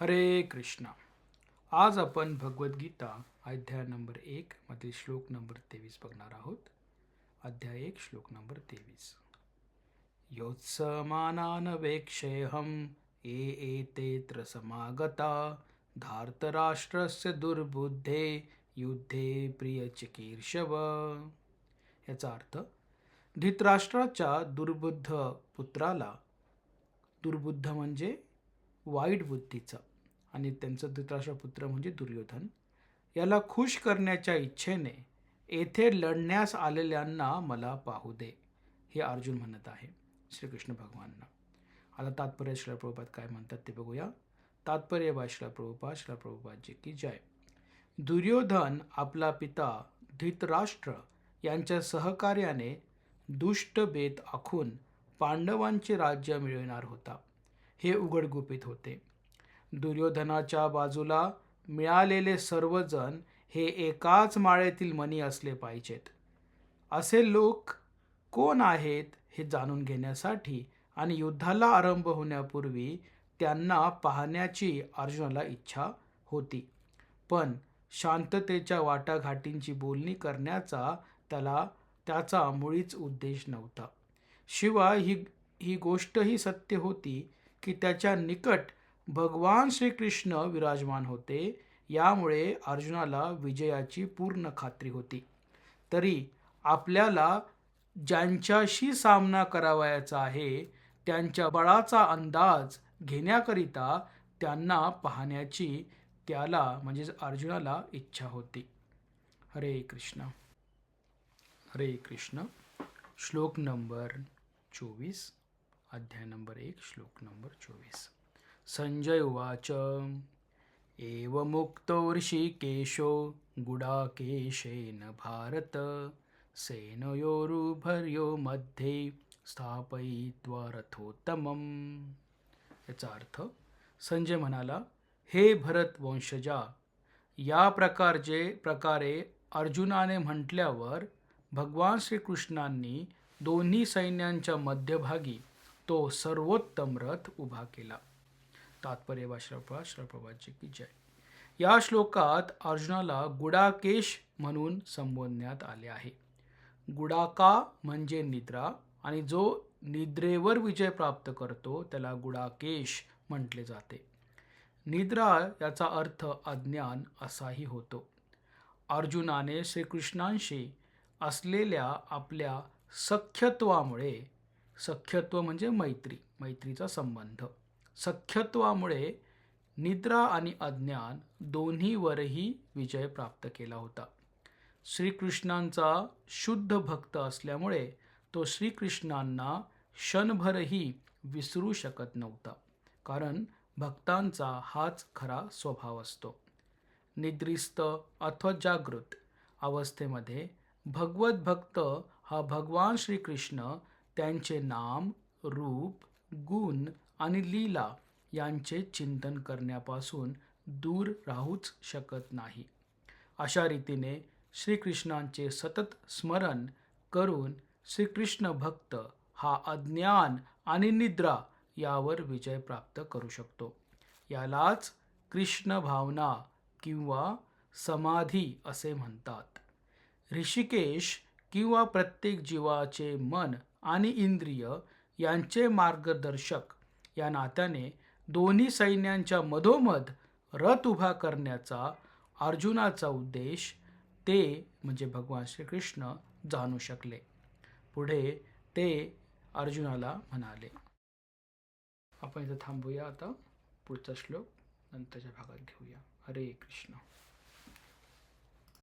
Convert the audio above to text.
हरे कृष्णा. आज आपण भगवद्गीता अध्याय नंबर एक मधील श्लोक नंबर तेवीस बघणार आहोत. अध्याय एक श्लोक नंबर तेवीस. योत्समानान वेक्षेहम ये एतेत्र समागता धार्तराष्ट्रस्य दुर्बुद्धे युद्धे प्रियचिकीर्षव. याचा अर्थ धृतराष्ट्राच्या दुर्बुद्ध पुत्राला दुर्बुद्ध म्हणजे वाईट बुद्धीचा. आणि त्यांचा धृतराष्ट्रपुत्र म्हणजे दुर्योधन. याला खुश करण्याच्या इच्छेने येथे लढण्यास आलेल्यांना मला पाहू दे हे अर्जुन म्हणत आहे. श्रीकृष्ण भगवानना. आता तात्पर्य श्रीला काय म्हणतात ते बघूया. तात्पर्य बा श्रीला प्रभुपाद की जय. दुर्योधन आपला पिता धृतराष्ट्र यांच्या सहकार्याने दुष्ट बेत आखून पांडवांचे राज्य मिळविणार होता. हे उघडगुपित होते. दुर्योधनाच्या बाजूला मिळालेले सर्वजण हे एकाच माळेतील मणी असले पाहिजेत. असे लोक कोण आहेत हे जाणून घेण्यासाठी आणि युद्धाला आरंभ होण्यापूर्वी त्यांना पाहण्याची अर्जुनाला इच्छा होती. पण शांततेच्या वाटाघाटींची बोलणी करण्याचा त्याला त्याचा मुळीच उद्देश नव्हता. शिवाय ही ही गोष्टही सत्य होती की त्याच्या निकट भगवान श्रीकृष्ण विराजमान होते. यामुळे अर्जुनाला विजयाची पूर्ण खात्री होती. तरी आपल्याला ज्यांच्याशी सामना करावयाचा आहे त्यांच्या बळाचा अंदाज घेण्याकरिता त्यांना पाहण्याची त्याला म्हणजेच अर्जुनाला इच्छा होती. हरे कृष्ण. हरे कृष्ण. श्लोक नंबर चोवीस. अध्याय नंबर एक श्लोक नंबर चोवीस. संजय उवाच। एवमुक्तो ऋषिकेशो गुडाकेशेन भारत। सेनयोरुभर्यो मध्ये स्थापयित्वा रथोत्तमम. याचा अर्थ संजय म्हणाला हे भरत वंशजा या प्रकारचे प्रकारे अर्जुनाने म्हटल्यावर भगवान श्रीकृष्णांनी दोन्ही सैन्यांच्या मध्यभागी तो सर्वोत्तम रथ उभा केला. तात्पर्य वाश्रपा श्रप्रभाची की जय. या श्लोकात अर्जुनाला गुडाकेश म्हणून संबोधण्यात आले आहे. गुडाका म्हणजे निद्रा आणि जो निद्रेवर विजय प्राप्त करतो त्याला गुडाकेश म्हटले जाते. निद्रा याचा अर्थ अज्ञान असाही होतो. अर्जुनाने श्रीकृष्णांशी असलेल्या आपल्या सख्यत्वामुळे सख्यत्व म्हणजे मैत्री मैत्रीचा संबंध. सख्यत्वामुळे निद्रा आणि अज्ञान दोन्हीवरही विजय प्राप्त केला होता. श्रीकृष्णांचा शुद्ध भक्त असल्यामुळे तो श्रीकृष्णांना क्षणभरही विसरू शकत नव्हता. कारण भक्तांचा हाच खरा स्वभाव असतो. निद्रिस्त अथवा जागृत अवस्थेमध्ये भगवत भक्त हा भगवान श्रीकृष्ण त्यांचे नाम रूप गुण आणि लीला यांचे चिंतन करण्यापासून दूर राहूच शकत नाही. अशा रीतीने श्रीकृष्णांचे सतत स्मरण करून श्रीकृष्ण भक्त हा अज्ञान आणि निद्रा यावर विजय प्राप्त करू शकतो. यालाच कृष्ण भावना किंवा समाधी असे म्हणतात. ऋषिकेश किंवा प्रत्येक जीवाचे मन आणि इंद्रिय यांचे मार्गदर्शक. या नात्याने दोन्ही सैन्यांच्या मधोमध रथ उभा करण्याचा अर्जुनाचा उद्देश ते म्हणजे भगवान श्रीकृष्ण जाणू शकले. पुढे ते अर्जुनाला म्हणाले. आपण इथं थांबूया आता. पुढचा श्लोक नंतरच्या भागात घेऊया. हरे कृष्ण.